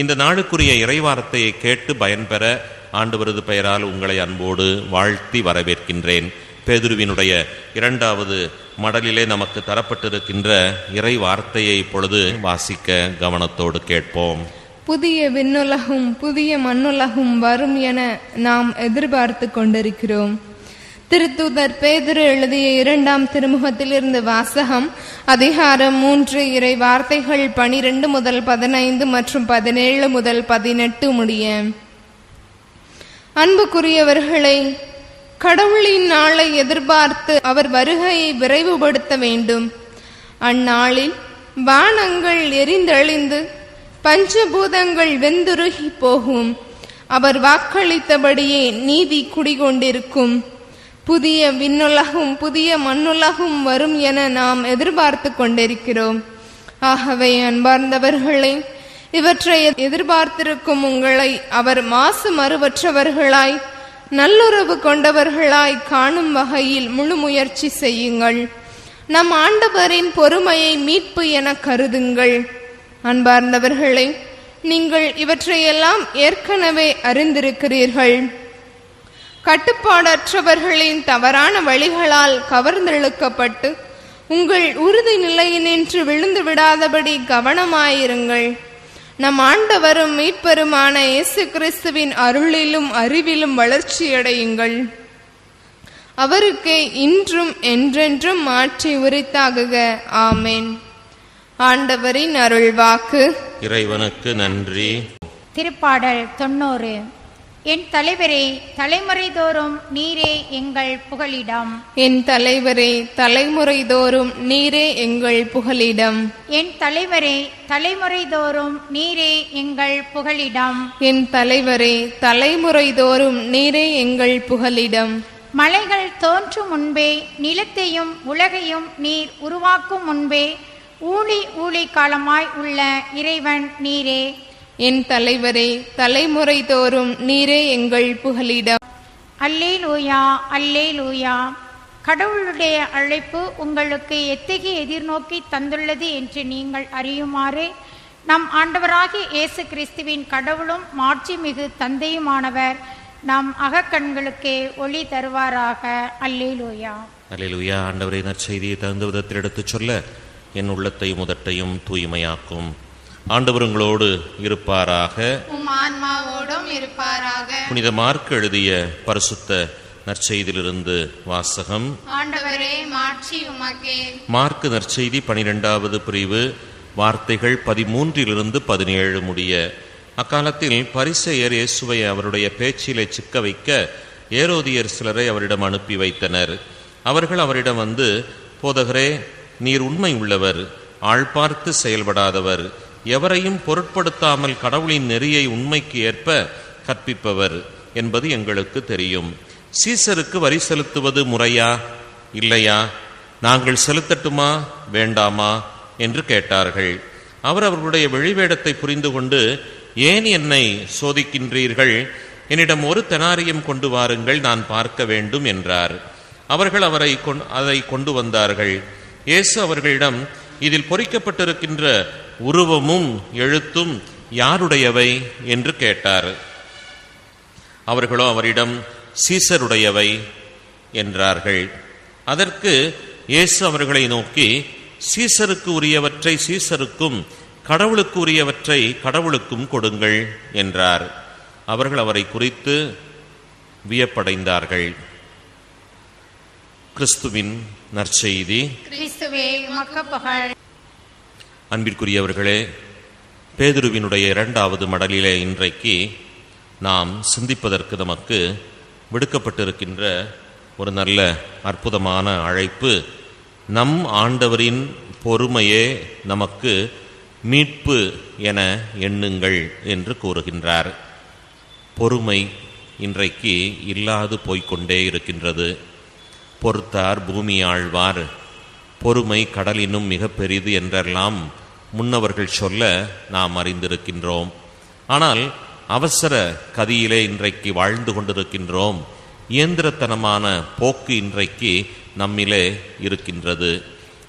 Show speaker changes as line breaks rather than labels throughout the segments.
இந்த நாளுக்குரிய இறைவார்த்தையை கேட்டு பயன்பெற ஆண்டவரது பெயரால் உங்களை அன்போடு வாழ்த்தி வரவேற்கின்றேன். பேதுருவினுடைய இரண்டாவது மடலிலே நமக்கு தரப்பட்டிருக்கின்ற இறை வார்த்தையை இப்பொழுது வாசிக்க கவனத்தோடு கேட்போம்.
புதிய விண்ணுலகும் புதிய மண்ணுலகும் வரும் என நாம் எதிர்பார்த்து கொண்டிருக்கிறோம். திருத்தூதர் பேதுரு எழுதிய இரண்டாம் திருமுகத்திலிருந்து வாசகம் அதிகாரம் மூன்று இறை வார்த்தைகள் பனிரெண்டு முதல் பதினைந்து மற்றும் பதினேழு முதல் பதினெட்டு முடிய. அன்புக்குரியவர்களை கடவுளின் நாளை எதிர்பார்த்து அவர் வருகையை விரைவுபடுத்த வேண்டும். அந்நாளில் வானங்கள் எரிந்தழிந்து பஞ்சபூதங்கள் வெந்துருகி போகும். அவர் வாக்களித்தபடியே நீதி குடிகொண்டிருக்கும். புதிய விண்ணுலகும் புதிய மண்ணுலகும் வரும் என நாம் எதிர்பார்த்து கொண்டிருக்கிறோம். ஆகவே அன்பார்ந்தவர்களே இவற்றை எதிர்பார்த்திருக்கும் உங்களை அவர் மாசு மறுவற்றவர்களாய் நல்லுறவு கொண்டவர்களாய் காணும் வகையில் முழு முயற்சி செய்யுங்கள். நம் ஆண்டவரின் பொறுமையை மீட்பு என கருதுங்கள். அன்பார்ந்தவர்களே நீங்கள் இவற்றையெல்லாம் ஏற்கனவே அறிந்திருக்கிறீர்கள். கட்டுப்பாடற்றவர்களின் தவறான வழிகளால் கவர்ந்தெழுக்கப்பட்டு உங்கள் உறுதி நிலையினின்று விழுந்து விடாதபடி கவனமாயிருங்கள். நம் ஆண்டவரும் மீட்பருமான இயேசு கிறிஸ்துவின் அருளிலும் அறிவிலும் வளர்ச்சியடையுங்கள். அவருக்கு இன்றும் என்றென்றும் மாற்றி உரித்தாகுக. ஆமேன். ஆண்டவரின் அருள்வாக்கு.
இறைவனுக்கு நன்றி.
திருப்பாடல் தொண்ணூறு. என் தலைவரே தலைமுறை தோறும் நீரே எங்கள் புகலிடம்.
என் தலைவரே தலைமுறை தோறும் நீரே எங்கள் புகலிடம்.
என் தலைவரே தலைமுறை தோறும் நீரே எங்கள் புகலிடம்.
என் தலைவரே தலைமுறை தோறும் நீரே எங்கள் புகலிடம்.
மலைகள் தோன்றும் முன்பே நிலத்தையும் உலகையும் நீர் உருவாக்கும் முன்பே ஊழி ஊழி காலமாய் உள்ள இறைவன் நீரே.
என் தலைவரே தலைமுறை தோறும் நீரே எங்கள் புகலிடம்.
அல்லே லூயா அல்லே லூயா கடவுளுடைய அழைப்பு உங்களுக்கு எத்தகைய எதிர்நோக்கி தந்துள்ளது என்று நீங்கள் அறியுமாறு. நம் ஆண்டவராகிய இயேசு கிறிஸ்துவின் கடவுளும் மாட்சிமிகு தந்தையுமானவர் நம் அகக்கண்களுக்கு ஒளி தருவாராக. அல்லே லூயா
அல்லேலூயா. ஆண்டவரை நற்செய்தியை தகுந்த விதத்தில் எடுத்துச் சொல்ல என் உள்ளத்தையும் உதட்டையும் தூய்மையாக்கும். ஆண்டவர் உங்களோடு இருப்பாராக.
ஆன்மாவோடும் இருப்பாராக.
புனித மார்க் எழுதிய பரிசுத்த நற்செய்தியிலிருந்து வாசகம்.
ஆண்டவரே மாட்சி உமக்கே.
மார்க்கு நற்செய்தி பனிரெண்டாவது பிரிவு வார்த்தைகள் பதிமூன்றிலிருந்து பதினேழு முடிய. அக்காலத்தில் பரிசெயர் இயேசுவை அவருடைய பேச்சிலே சிக்க வைக்க ஏரோதியர் சிலரை அவரிடம் அனுப்பி வைத்தனர். அவர்கள் அவரிடம் வந்து போதகரே நீர் உண்மை உள்ளவர் ஆள் பார்த்து செயல்படாதவர் எவரையும் பொருட்படுத்தாமல் கடவுளின் நெறியை உண்மைக்கு ஏற்ப கற்பிப்பவர் என்பது எங்களுக்கு தெரியும். சீசருக்கு வரி செலுத்துவது முறையா? இல்லையா? நாங்கள் செலுத்தட்டுமா? வேண்டாமா? என்று கேட்டார்கள். அவர் அவர்களுடைய வெளிவேடத்தை புரிந்து கொண்டு ஏன் என்னை சோதிக்கின்றீர்கள்? என்னிடம் ஒரு தெனாரியம் கொண்டு வாருங்கள் நான் பார்க்க வேண்டும் என்றார். அவர்கள் அவரை கொண்- அதை கொண்டு வந்தார்கள். இயேசு அவர்களிடம் இதில் பொறிக்கப்பட்டிருக்கின்ற உருவமும் எழுத்தும் யாருடையவை என்று கேட்டார். அவர்களோ அவரிடம் சீசருடையவை என்றார்கள். அதற்கு இயேசு அவர்களை நோக்கி சீசருக்கு உரியவற்றை சீசருக்கும் கடவுளுக்கு உரியவற்றை கடவுளுக்கும் கொடுங்கள் என்றார். அவர்கள் அவரை குறித்து வியப்படைந்தார்கள். கிறிஸ்துவின் நற்செய்தி.
கிறிஸ்துவே
அன்பிற்குரியவர்களே பேதுருவினுடைய இரண்டாவது மடலிலே இன்றைக்கு நாம் சிந்திப்பதற்கு நமக்கு விடுக்கப்பட்டிருக்கின்ற ஒரு நல்ல அற்புதமான அழைப்பு நம் ஆண்டவரின் பொறுமையே நமக்கு மீட்பு என எண்ணுங்கள் என்று கூறுகின்றார். பொறுமை இன்றைக்கு இல்லாது போய்க்கொண்டே இருக்கின்றது. பொறுத்தார் பூமி ஆழ்வார். பொறுமை கடலினும் மிக பெரிது என்றெல்லாம் முன்னவர்கள் சொல்ல நாம் அறிந்திருக்கின்றோம். ஆனால் அவசர கதியிலே இன்றைக்கு வாழ்ந்து கொண்டிருக்கின்றோம். இயந்திரத்தனமான போக்கு இன்றைக்கு நம்மிலே இருக்கின்றது.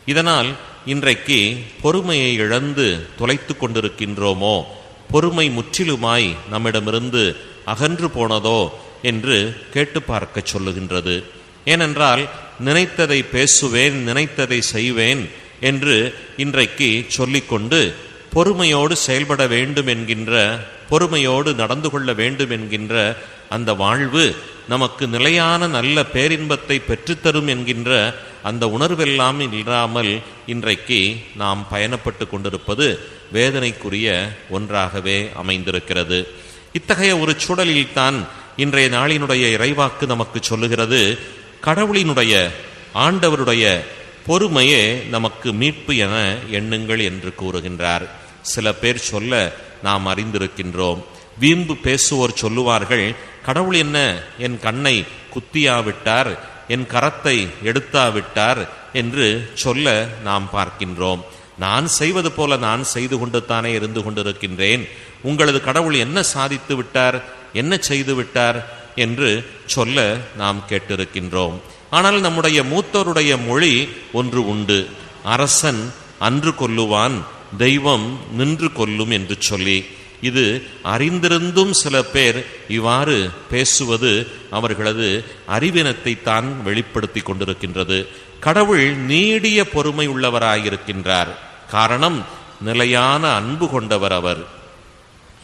இதனால் இன்றைக்கு பொறுமையை இழந்து தொலைத்து கொண்டிருக்கின்றோமோ? பொறுமை முற்றிலுமாய் நம்மிடமிருந்து அகன்று போனதோ? என்று கேட்டு பார்க்க சொல்லுகின்றது. ஏனென்றால் நினைத்ததை பேசுவேன் நினைத்ததை செய்வேன் என்று இன்றைக்கு சொல்லிக்கொண்டு பொறுமையோடு செயல்பட வேண்டும் என்கின்ற பொறுமையோடு நடந்து கொள்ள வேண்டும் என்கின்ற அந்த வாழ்வு நமக்கு நிலையான நல்ல பேரின்பத்தை பெற்றுத்தரும் என்கின்ற அந்த உணர்வெல்லாம் இல்லாமல் இன்றைக்கு நாம் பயணப்பட்டு கொண்டிருப்பது வேதனைக்குரிய ஒன்றாகவே அமைந்திருக்கிறது. இத்தகைய ஒரு சூழலில்தான் இன்றைய நாளினுடைய இறைவாக்கு நமக்கு சொல்லுகிறது. கடவுளினுடைய ஆண்டவருடைய பொறுமையே நமக்கு மீட்பு என எண்ணுங்கள் என்று கூறுகின்றார். சில பேர் சொல்ல நாம் அறிந்திருக்கின்றோம். வீம்பு பேசுவோர் சொல்லுவார்கள் கடவுள் என்ன? என் கண்ணை குத்தியாவிட்டார் என் கரத்தை எடுத்தாவிட்டார் என்று சொல்ல நாம் பார்க்கின்றோம். நான் செய்வது போல நான் செய்து கொண்டு தானே இருந்து கொண்டிருக்கின்றேன். உங்களது கடவுள் என்ன சாதித்து விட்டார்? என்ன செய்து விட்டார்? என்று சொல்ல நாம் கேட்டிருக்கின்றோம். ஆனால் நம்முடைய மூத்தோருடைய மொழி ஒன்று உண்டு. அரசன் அன்று கொல்லுவான் தெய்வம் நின்று கொல்லும் என்று சொல்லி. இது அறிந்திருந்தும் சில பேர் இவ்வாறு பேசுவது அவர்களது அறிவினத்தை தான் வெளிப்படுத்தி கொண்டிருக்கின்றது. கடவுள் நீடிய பொறுமை உள்ளவராயிருக்கின்றார். காரணம் நிலையான அன்பு கொண்டவர் அவர்.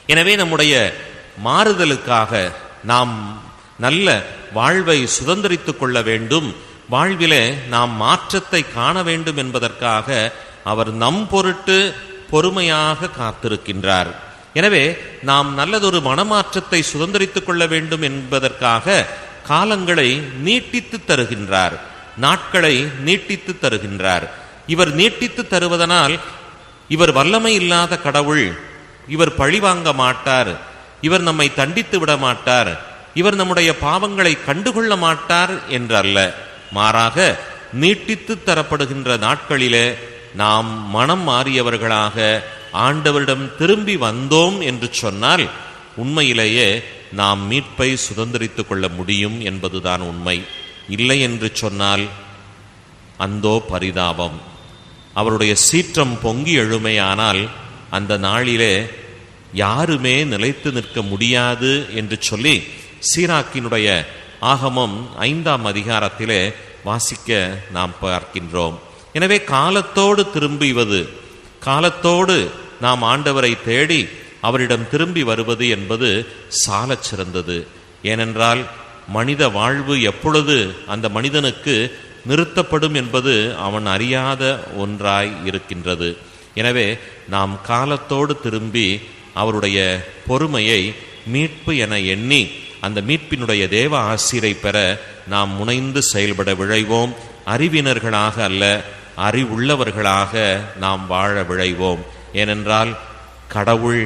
எனவே நம்முடைய மாறுதலுக்காக நாம் நல்ல வாழ்வை சுதந்திரித்துக் கொள்ள வேண்டும். வாழ்விலே நாம் மாற்றத்தை காண வேண்டும் என்பதற்காக அவர் நம் பொருட்டு பொறுமையாக காத்திருக்கின்றார். எனவே நாம் நல்லதொரு மனமாற்றத்தை சுதந்திரித்துக் கொள்ள வேண்டும் என்பதற்காக காலங்களை நீட்டித்து தருகின்றார். நாட்களை நீட்டித்து தருகின்றார். இவர் நீட்டித்து தருவதனால் இவர் வல்லமை இல்லாத கடவுள் இவர் பழிவாங்க மாட்டார். இவர் நம்மை தண்டித்து விட மாட்டார் இவர் நம்முடைய பாவங்களை கண்டுகொள்ள மாட்டார் என்றல்ல. மாறாக நீட்டித்து தரப்படுகின்ற நாட்களிலே நாம் மனம் மாறியவர்களாக ஆண்டவரிடம் திரும்பி வந்தோம் என்று சொன்னால் உண்மையிலேயே நாம் மீட்பை சுதந்திரித்துக் கொள்ள முடியும் என்பதுதான் உண்மை. இல்லை என்று சொன்னால் அந்தோ பரிதாபம். அவருடைய சீற்றம் பொங்கி எழுமையானால் அந்த நாளிலே யாருமே நிலைத்து நிற்க முடியாது என்று சொல்லி சீராக்கினுடைய ஆகமம் ஐந்தாம் அதிகாரத்திலே வாசிக்க நாம் பார்க்கின்றோம். எனவே காலத்தோடு திரும்பிவது காலத்தோடு நாம் ஆண்டவரை தேடி அவரிடம் திரும்பி வருவது என்பது சாலச் சிறந்தது. ஏனென்றால் மனித வாழ்வு எப்பொழுது அந்த மனிதனுக்கு நிறுத்தப்படும் என்பது அவன் அறியாத ஒன்றாய் இருக்கின்றது. எனவே நாம் காலத்தோடு திரும்பி அவருடைய பொறுமையை மீட்பு என எண்ணி அந்த மீட்பினுடைய தேவ ஆசிரை பெற நாம் முனைந்து செயல்பட விழைவோம். அறிவினர்களாக அல்ல அறிவுள்ளவர்களாக நாம் வாழ விழைவோம். ஏனென்றால் கடவுள்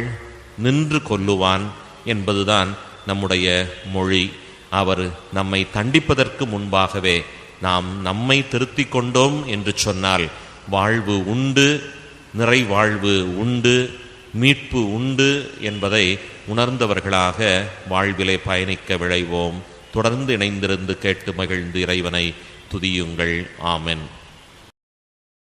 நின்று கொல்லுவான் என்பதுதான் நம்முடைய மொழி. அவர் நம்மை தண்டிப்பதற்கு முன்பாகவே நாம் நம்மை திருத்தி கொண்டோம் என்று சொன்னால் வாழ்வு உண்டு நிறைவாழ்வு உண்டு. மீட்பு உண்டு என்பதை உணர்ந்தவர்களாக வாழ்விலே பயணிக்க விழைவோம். தொடர்ந்து இணைந்திருந்து கேட்டு மகிழ்ந்து இறைவனை துதியுங்கள். ஆமென்.